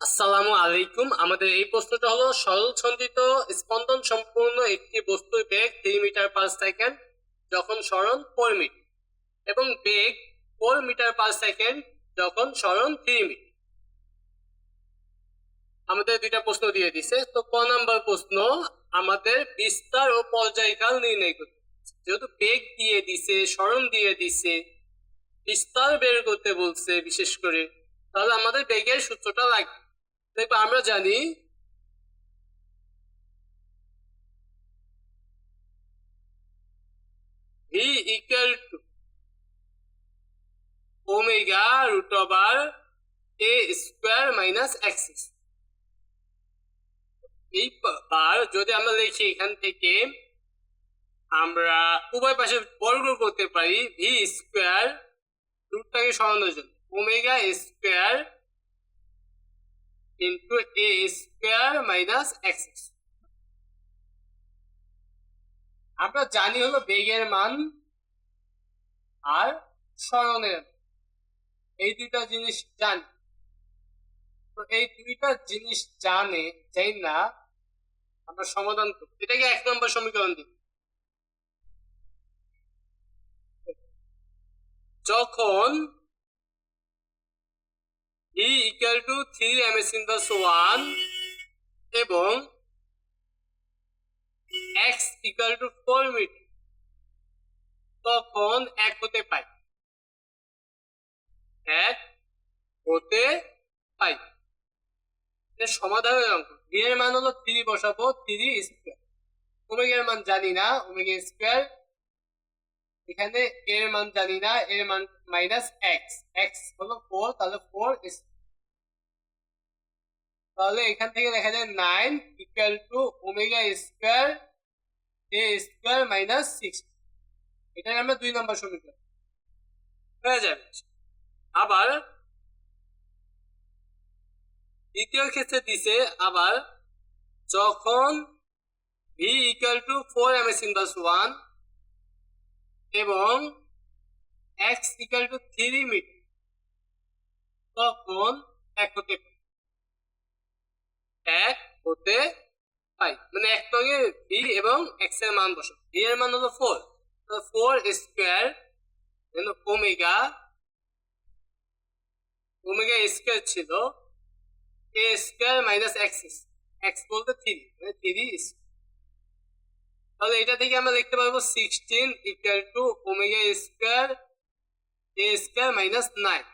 আসসালামু আলাইকুম। আমাদের এই প্রশ্নটা হলো সরল ছন্দিত স্পন্দন সম্পূর্ণ একটি বস্তুর বেগ থ্রি মিটার পার সেকেন্ড, যখন সরণ ফোর মিটার, এবং বেগ ফোর মিটার পার সেকেন্ড, যখন সরণ থ্রি মিটার। আমাদের দুইটা প্রশ্ন দিয়ে দিছে। তো ক নাম্বার প্রশ্ন, আমাদের বিস্তার ও পর্যায়কাল নির্ণয় করতে যেহেতু বেগ দিয়ে দিছে সরণ দিয়ে দিছে, বিস্তার বের করতে বলছে বিশেষ করে, তাহলে আমাদের বেগের সূত্রটা লাগবে। দেখো আমরা জানি। V equal to omega root over A square minus axis এইবার যদি আমরা লিখি এখান থেকে, আমরা উভয় পাশে বর্গ করতে পারি ভি স্কোয়ার রুটটাকে সরানোর জন্য omega square into A square minus X আমরা জানি হলো বেগের মান আর সরণের মান। এই দুইটা জিনিস জানি। তো এই দুইটা জিনিস জানে, যাই না, আমরা সমাধান করব। এটাকে এক নম্বর সমীকরণ দিই। যখন e equal to 3 ms inverse 1 এবং x equal to 4 মিটার তখন এক হতে পাই। এক হতে পাই। সমাধানের অঙ্ক। এর মান হলো থ্রি বসাবো 3 স্কয়ার ওমেগা এর মান জানি না, ওমেগা স্কয়ার। এখানে এর মান জানি না এর মান মাইনাস এক্স এক্স হলো ফোর তাহলে ফোর তাহলে এখান থেকে দেখা যায় nine equal to omega square A square minus six এটা আমরা দুই নম্বর সমীকরণ। হয়ে যাবে। আবার দ্বিতীয় ক্ষেত্রে দিছে আবার যখন V equal to four M S inverse one এবং X equal to three metre তখন এক হতে পাই। এক হতে পাই মানে এক সঙ্গে ভি এবং এক্সের মান বসো। ভি এর মান হলো four four square omega omega square ছিল A square minus X X বলতে থ্রি মানে থ্রি তাহলে এটা থেকে আমরা লিখতে পারব sixteen equal to omega square A square minus nine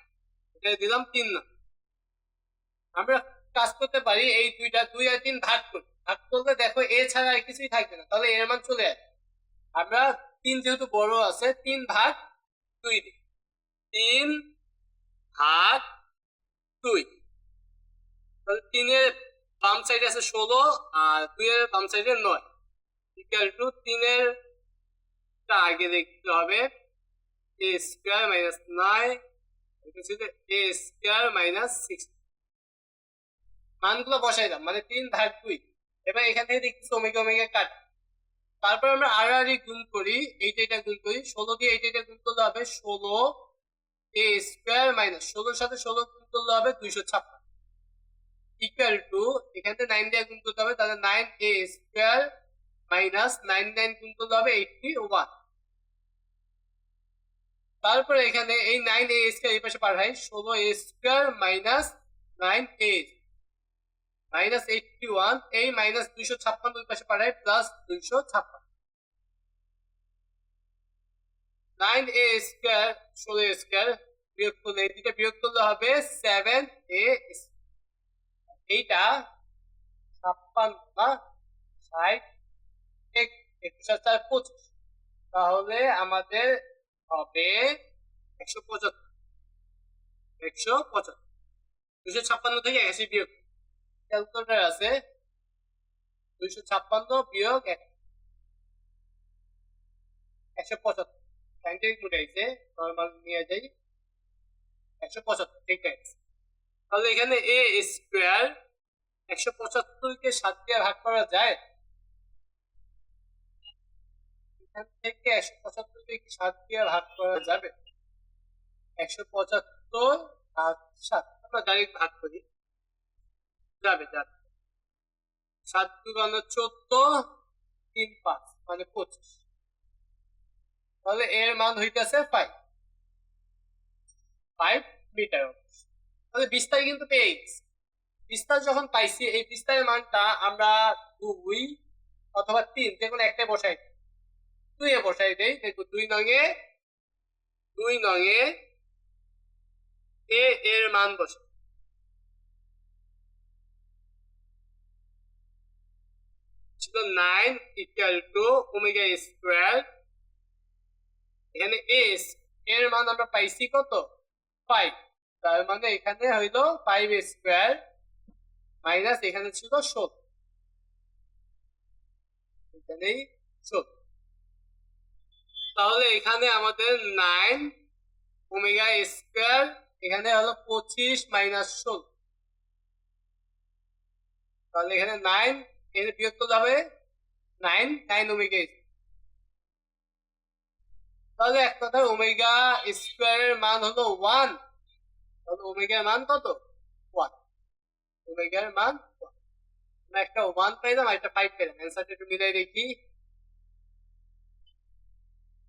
এটা দিলাম তিন না। আমরা কাজ করতে পারি, এই দুইটা, দুই আর তিন ভাগ করি। ভাগ করলে দেখো এ ছাড়া আর কিছুই থাকবে না, তাহলে এর মান চলে আসবে। আমরা তিন যেহেতু বড় আছে, তিন ভাগ দুই দিই। তিন ভাগ দুই। তাহলে তিনের বাম সাইডে আছে ষোলো আর দুইয়ের বাম সাইডে নয়। ইকুয়াল টু তিনের আগে দেখতে হবে A square minus nine A square minus six মানগুলো বসাই দাম মানে তিন ভাগ দুই। এবার এখান থেকে দেখছি ওমেগা ওমেগা কাট। তারপর আমরা আর আর গুণ করি, এইটা এটা গুণ করি, ষোলো দিয়ে এইটা এটা গুণ করলে হবে ষোলো এ স্কোয়ার মাইনাস, ষোলোর সাথে ষোলো গুণ করলে হবে দুইশো ছাপ্পান্ন। ইকুয়াল টু এখান থেকে নাইন দিয়ে গুণ করতে হবে, তাহলে nine A square minus nine nine গুণ করলে হবে এইটটি ওয়ান তারপরে এখানে এই নাইন এ স্কোয়ার এই পাশে পাঠাই ষোলো A square minus nine A minus eighty one এই মাইনাস দুইশো ছাপ্পান্ন ওই পাশে পাঠাই প্লাস দুইশো ছাপ্পান্ন। নাইন এ স্কোয়ার ষোলো স্কোয়ার বিয়োগ করলে দুইটা বিয়োগ করলে হবে সেভেন এ এইটা ছাপ্পান্ন না ষাট, এক একুশ চার পঁচিশ। তাহলে আমাদের হবে একশো পঁচাত্তর। একশো পঁচাত্তর। দুশো ছাপ্পান্ন থেকে একাশি বিয়োগ। ক্যালকুলেটার আছে দুইশো ছাপ্পান্ন বিয়োগ একশো পঁচাত্তর। সাইন্টিফিক উঠাইছে নর্মাল নিয়ে যাই। একশো পঁচাত্তর, ঠিক আছে। তাহলে এখানে এ স্কোয়ার একশো পঁচাত্তরকে সাত দিয়ে ভাগ করা যায়। এখান থেকে একশো পঁচাত্তরকে সাত দিয়ে ভাগ করা যাবে? একশো পঁচাত্তর আর সাত। আমরা ডাইরেক্ট ভাগ করি। যাবে যাবে। সাত দুগান চোদ্দ, তিন পাঁচ মানে পঁচিশ। তাহলে এর মান হইতেছে ফাইভ ফাইভ মিটার তাহলে বিস্তার কিন্তু পেয়ে গেছি। বিস্তার যখন পাইছি, এই বিস্তারের মানটা আমরা দুই অথবা তিন, যে কোনো একটাই বসাই দিই। দুইয়ে বসাই দেই দেখো দুই নঙে দুই নঙে এ, এর মান বসে। ছিল nine equal to omega square এখানে এস এর মান আমরা পাইছি কত? ফাইভ তার মানে এখানে হইল ফাইভ স্কোয়ার মাইনাস এখানে ছিল ষোলো এখানেই ষোলো তাহলে এখানে আমাদের নাইন ওমেগা স্কোয়ার এখানে হলো পঁচিশ মাইনাস ষোলো তাহলে এখানে নাইন এর করলে হবে নাইন নাইন ওমেগা তাহলে এক কথা ওমেগা স্কোয়ারের মান হলো ওয়ান। তাহলে ওমেগার মান কত? ওয়ান। ওমেগার মান একটা পাইলাম একটা একটু মিলাই দেখি।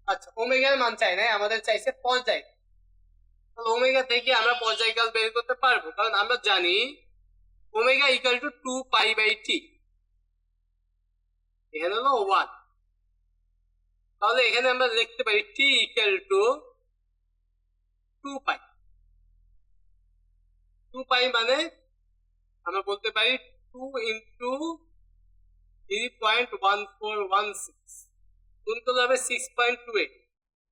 আচ্ছা ওমেগার মান চাই না আমাদের চাইছে পর্যায়। তাহলে ওমেগা থেকে আমরা পর্যায়কাল বের করতে পারব, কারণ আমরা জানি omega equal to two pi by T. এখানে হলো ওয়ান তাহলে এখানে আমরা লিখতে পারি T equal to two pi two pi মানে আমরা বলতে পারি two into three point one four one six গুণ করলে হবে six point two eight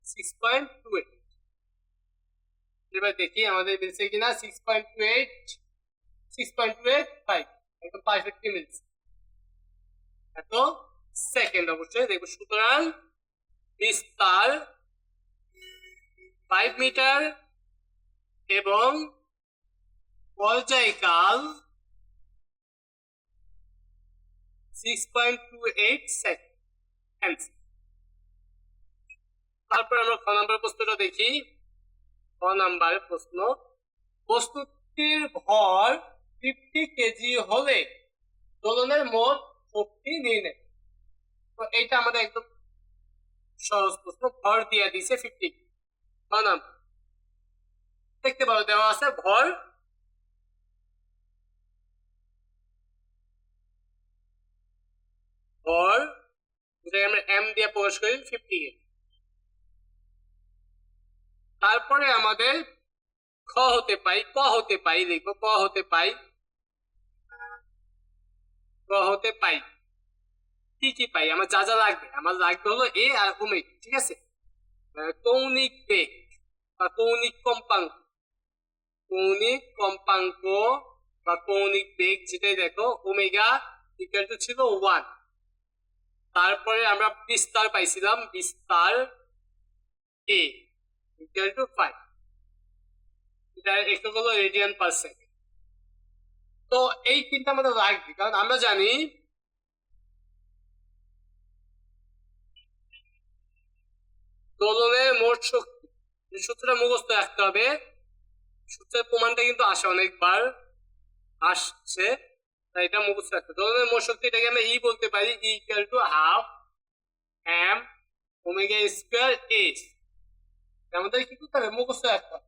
six point two eight এবার দেখি আমাদের মিলছে কিনা? Six point two eight six point two eight five একদম পারফেক্টলি মিলছে। এত সেকেন্ড অবশ্যই দেখব সুতরাং বিস্তার ফাইভ মিটার এবং পর্যায়কাল টু এইট সেকেন্ড তারপর আমরা খ নাম্বার প্রশ্নটা দেখি। খ নাম্বার প্রশ্ন বস্তুটির ভর ফিফটি কেজি হলে দোলনের মোট শক্তি নির্ণয় তো এইটা আমাদের একদম সহজ প্রশ্ন। ভর দিয়ে দিছে ফিফটি খ দেখতে পারো, দেওয়া আছে ভর ভর আমরা এম দিয়ে প্রকাশ করি ফিফটি তারপরে আমাদের খ হতে পাই, ক হতে পাই, দেখব, ক হতে পাই ক হতে পাই। কি কি পাই, আমার যা যা লাগবে। আমার লাগবে হলো এ আর ওমেগ, ঠিক আছে? কৌণিক বেগ বা কৌণিক কম্পাঙ্ক। কৌণিক কম্পাঙ্ক বা কৌণিক বেগ যেটাই দেখো, ওমেগা ইকুয়াল টু ছিল ওয়ান তারপরে আমরা বিস্তার পাইছিলাম, বিস্তার এ ইকুয়াল টু ফাইভ এটা একটু হলো রেডিয়ান পার সেকেন্ড তো এই তিনটা আমাদের লাগবে, কারণ আমরা জানি দোলনের মোট শক্তি সূত্রটা মুখস্থ রাখতে হবে। সূত্রের প্রমাণটা কিন্তু আসে অনেকবার, আসছে, তাই এটা মুখস্থ রাখতে হবে। দোলনের মোট শক্তি, এটাকে আমরা ই বলতে পারি, E equal to half M omega square S আমাদের কি করতে হবে? মুখস্থ রাখতে হবে।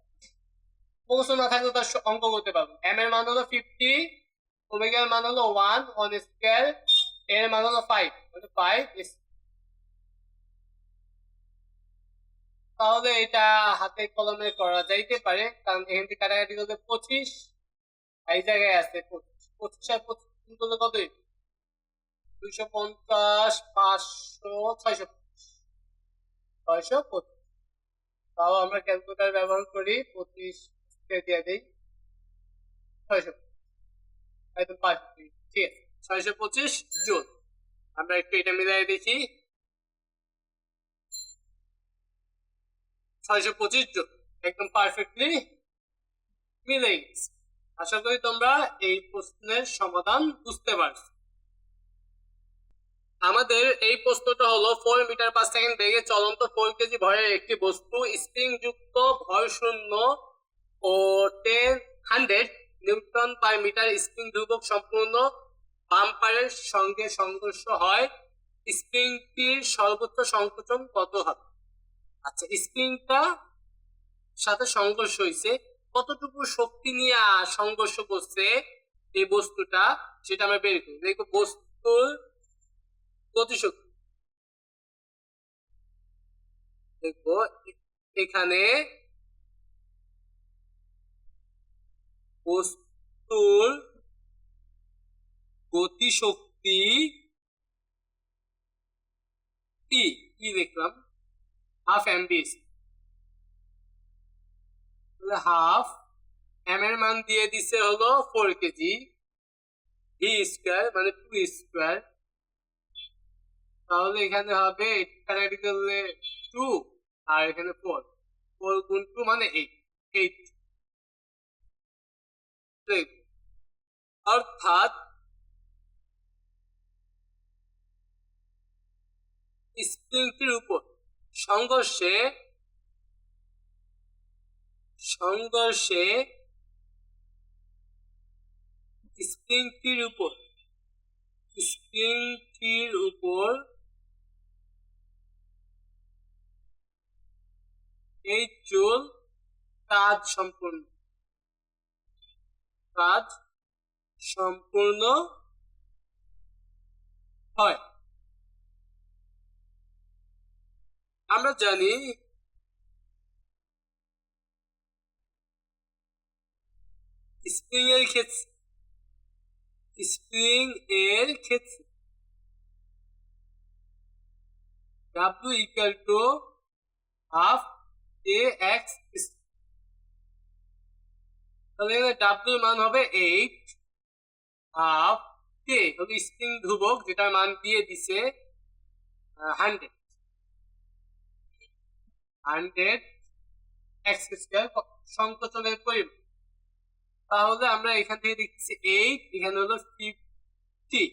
মুখস্থ না থাকলে তার অঙ্ক করতে পারব এম এর মান হলো ফিফটি ওমেগার মান হলো ওয়ান ওয়ান স্কোয়ার এর মান হলো ফাইভ মানে ফাইভ তাহলে এটা হাতে কলমে করা যাইতে পারে, কারণ এখান থেকে কাটাকাটি করলে পঁচিশ, এই জায়গায় আছে পঁচিশ। আর পঁচিশ কত দুইশো পঞ্চাশ, পাঁচশো, ছয়শো ছয়শো পঁচিশ। তাও আমরা ক্যালকুলেটার ব্যবহার করি, পঁচিশ দিয়ে দিই, ছয়শো পারফেক্ট ঠিক আছে। ছয়শো পঁচিশ জুন আমরা একটু এটা মিলাই দেখি। ছয়শো পঁচিশ জন। একদম পারফেক্টলি মিলে গেছে। আশা করি তোমরা এই প্রশ্নের সমাধান বুঝতে পারছ। আমাদের এই প্রশ্নটা হলো ফোর মিটার পার সেকেন্ড বেগে চলন্ত ফোর কেজি ভরের একটি বস্তু স্প্রিং যুক্ত ভর শূন্য ও ten hundred newton per metre spring ধ্রুবক সম্পূর্ণ বাম্পারের সঙ্গে সংঘর্ষ হয়। স্প্রিংটির সর্বোচ্চ সংকোচন কত হবে? আচ্ছা স্প্রিংটা সাথে সংঘর্ষ হয়েছে কতটুকু শক্তি নিয়ে সংঘর্ষ করছে এই বস্তুটা সেটা আমরা বের করি। দেখো, বস্তুর গতিশক্তি। দেখো, এখানে বস্তুর গতিশক্তি কি কি দেখলাম। হাফ এমবিএস হাফ এম এর মান দিয়ে দিছে হলো ফোর কেজি ভি স্কোয়ার মানে টু স্কোয়ার তাহলে এখানে হবে কাটাকাটি করলে টু আর এখানে ফোর ফোর গুণ টু মানে এইট এইট অর্থাৎ স্প্রিংটির উপর। সংঘর্ষে সংঘর্ষে স্প্রিংটির উপর স্প্রিংটির উপর এই চুল কাজ সম্পূর্ণ। কাজ সম্পূর্ণ হয়। আমরা জানি স্প্রিং এর ক্ষেত্রে স্প্রিং এর ক্ষেত্রে W equal to half A X তাহলে ডাব্লিউ মান হবে এইট হাফ কে হলো স্প্রিং ধ্রুবক যেটার মান দিয়ে দিছে হান্ড্রেড হান্ড্রেড এক্স স্কোয়ার সংকোচনের পরিমাণ। তাহলে আমরা এখান থেকে দেখছি এইট, এখানে হলো ফিফটি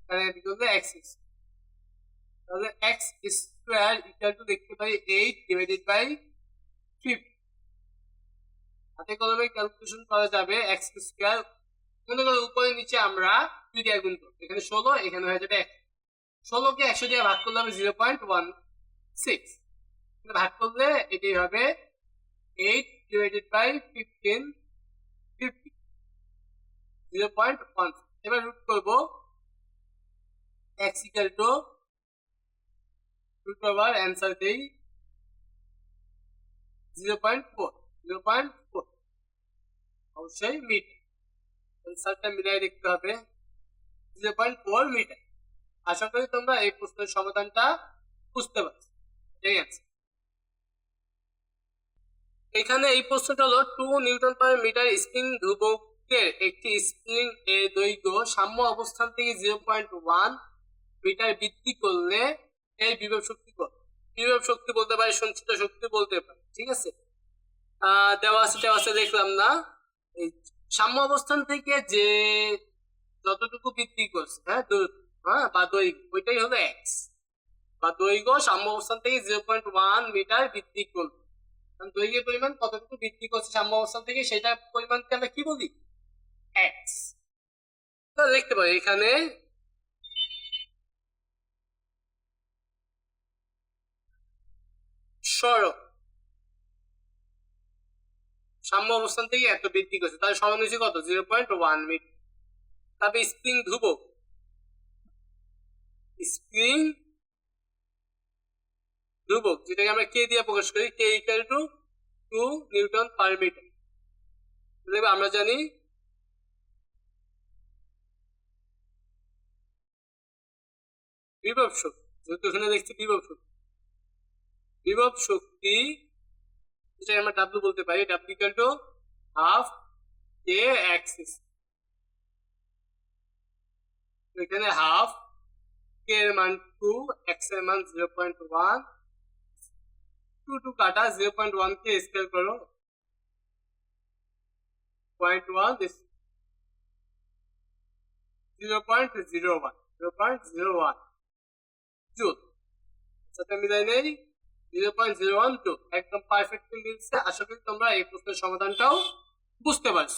এখানে এদিকে হলো এক্স তাহলে এক্স স্কোয়ার ইকুয়াল টু দেখতে পাই এইট ডিভাইডেড বাই ফিফটি হাতে কলমে ক্যালকুলেশন করা যাবে এক্স স্কোয়ার। মনে করো উপরে নিচে আমরা দুই দিয়ে গুণ করব। এখানে ষোলো, এখানে হয়ে যাবে এক। ষোলোকে একশো দিয়ে ভাগ করলে হবে জিরো পয়েন্ট ওয়ান সিক্স ভাগ করলে এটি হবে eight divided by fifteen fifty zero point one এবার রুট করব X equal to root over answer দেই zero point four zero point four অবশ্যই মিট অ্যান্সারটা মিলাই দেখতে হবে জিরো পয়েন্ট ফোর মিটার আশা করি তোমরা এই প্রশ্নের সমাধানটা বুঝতে পারছ। এই আছে এখানে এই প্রশ্নটা হলো two newton per metre spring ধ্রুবকের একটি স্প্রিং এর দৈর্ঘ্য সাম্য অবস্থান থেকে জিরো পয়েন্ট ওয়ান মিটার বৃদ্ধি করলে এই বিভব শক্তি কত? বিভব শক্তি বলতে পারে সঞ্চিত শক্তি বলতে পারে, ঠিক আছে? দেওয়া আছে দেওয়া আছে, দেখলাম না। এই সাম্য অবস্থান থেকে যে যতটুকু বৃদ্ধি করছে হ্যাঁ হ্যাঁ বা দৈর্ঘ্য, ওইটাই হলো এক্স বা দৈর্ঘ্য সাম্য অবস্থান থেকে জিরো পয়েন্ট ওয়ান মিটার বৃদ্ধি করবে। দৈর্ঘ্যের পরিমাণ কতটুকু বৃদ্ধি করছে সাম্য অবস্থান থেকে সেটা পরিমাণকে আমরা কি বলি? এক্স তাহলে দেখতে পাই এখানে সরক। সাম্য অবস্থান থেকে এত বৃদ্ধি করছে তাহলে সরণ কত? জিরো পয়েন্ট ওয়ান মিটার তারপরে স্প্রিং ধ্রুবক। স্প্রিং ধ্রুবক যেটাকে আমরা কে দিয়ে প্রকাশ করি? K equal to two newton per metre দেখবে আমরা জানি বিভব শক্তি, যেহেতু এখানে দেখছি বিভব শক্তি। বিভব শক্তি যেটা আমরা ডাব্লিউ বলতে পারি W equal to half A axis এখানে হাফ কে এর মান টু এক্সের মান zero point one two two কাটা জিরো পয়েন্ট ওয়ান কে স্কেল করো point one zero point zero one zero point zero one সাথে মিলাই নেই zero point zero one two একদম পারফেক্টলি মিলছে। আশা করি তোমরা এই প্রশ্নের সমাধানটাও বুঝতে পারছ।